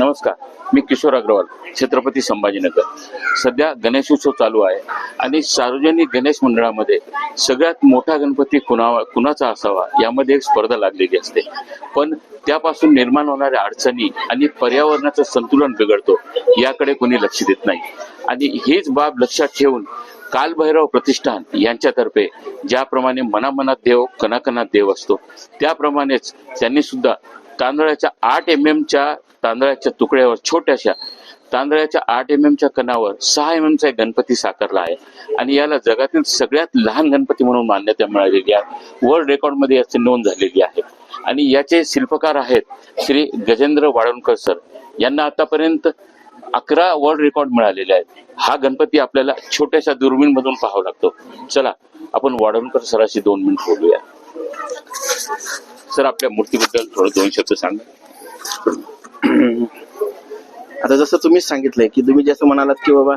नमस्कार. मी किशोर अग्रवाल छत्रपती संभाजीनगर. सध्या गणेशोत्सव चालू आहे आणि सार्वजनिक गणेश मंडळामध्ये सगळ्यात मोठा गणपती कुणा कुणाचा असावा यामध्ये एक स्पर्धा लागलेली असते. पण त्यापासून निर्माण होणाऱ्या अडचणी आणि पर्यावरणाचं संतुलन बिघडतो याकडे कोणी लक्ष देत नाही. आणि हीच बाब लक्षात ठेवून कालभैरव प्रतिष्ठान यांच्यातर्फे ज्याप्रमाणे मनामनात देव कणाकणात देव असतो त्याप्रमाणेच त्यांनी सुद्धा तांदळाच्या आठ एम एमच्या तांदळाच्या तुकड्यावर छोट्याशा तांदळाच्या आठ एम एमच्या कणावर सहा एम एमचा एक गणपती साकारला आहे. आणि याला जगातील सगळ्यात लहान गणपती म्हणून मान्यता मिळालेली आहे. वर्ल्ड रेकॉर्डमध्ये याची नोंद झालेली आहे. आणि याचे शिल्पकार आहेत श्री गजेंद्र वाळवणकर सर यांना आतापर्यंत अकरा वर्ल्ड रेकॉर्ड मिळालेले आहेत. हा गणपती आपल्याला छोट्याशा दुर्बीण मधून पाहावा लागतो. चला आपण वाढवणकर सराशी दोन मिनिट बोलूया. सर आपल्या मूर्तीबद्दल थोडं दोन शब्द सांगा. आता जसं तुम्हीच सांगितलंय की तुम्ही जसं म्हणालात की बाबा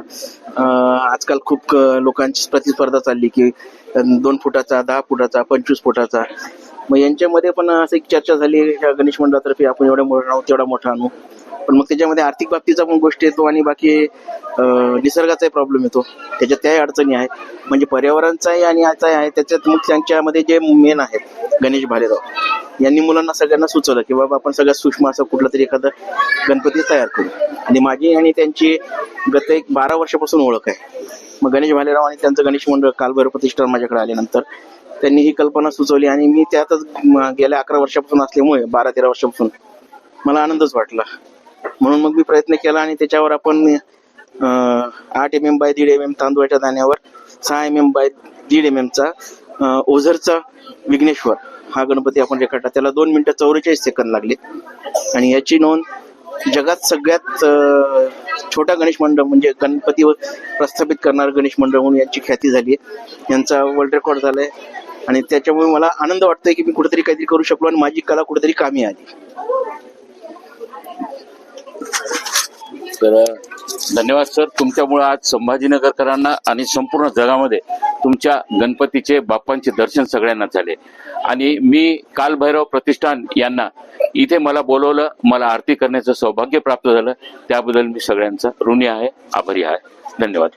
आजकाल खूप लोकांची प्रतिस्पर्धा चालली की दोन फुटाचा दहा फुटाचा पंचवीस फुटाचा. मग यांच्यामध्ये पण असं एक चर्चा झाली गणेश मंडळातर्फे आपण एवढा मोठा आणू तेवढा मोठा आणू. पण मग त्याच्यामध्ये आर्थिक बाबतीचा पण गोष्ट येतो आणि बाकी निसर्गाचाही प्रॉब्लेम येतो. त्याच्यात त्याही अडचणी आहे म्हणजे पर्यावरणचाही आणि याचाही आहे. त्याच्यात मग त्यांच्यामध्ये जे मेन आहेत गणेश भालेराव. यांनी मुलांना सगळ्यांना सुचवलं की बाबा आपण सगळ्यात सूक्ष्म असं कुठलं तरी एखादं गणपती तयार करू. आणि माझी आणि त्यांची गत एक बारा वर्षापासून ओळख आहे. मग गणेश भालेराव आणि त्यांचं गणेश मंडळ कालभैर प्रतिष्ठान माझ्याकडे आल्यानंतर त्यांनी ही कल्पना सुचवली आणि मी त्यातच म- गेल्या अकरा वर्षापासून असल्यामुळे बारा तेरा वर्षापासून मला आनंदच वाटला. म्हणून मग मी प्रयत्न केला आणि त्याच्यावर आपण आठ एम एम बाय दीड एम एम तांदूळाच्या दाण्यावर सहा एम एम बाय दीड एम एमचा ओझरचा विघ्नेश्वर हा गणपती आपण रेखाटला त्याला दोन मिनिटं चौवेचाळीस सेकंद लागले. आणि याची नोंद जगात सगळ्यात छोटा गणेश मंडळ म्हणजे गणपती प्रस्थापित करणार गणेश मंडळ म्हणून यांची ख्याती झाली आहे. यांचा वर्ल्ड रेकॉर्ड झालाय. आणि त्याच्यामुळे मला आनंद वाटतोय की मी कुठेतरी काहीतरी करू शकलो आणि माझी कला कुठेतरी कामी आली. तर धन्यवाद सर. तुमच्यामुळे आज संभाजीनगरकरांना आणि संपूर्ण जगामध्ये तुमच्या गणपतीचे बाप्पांचे दर्शन सगळ्यांना झाले. आणि मी कालभैरव प्रतिष्ठान यांना इथे मला बोलवलं मला आरती करण्याचं सौभाग्य प्राप्त झालं. त्याबद्दल मी सगळ्यांचा ऋणी आहे आभारी आहे. धन्यवाद.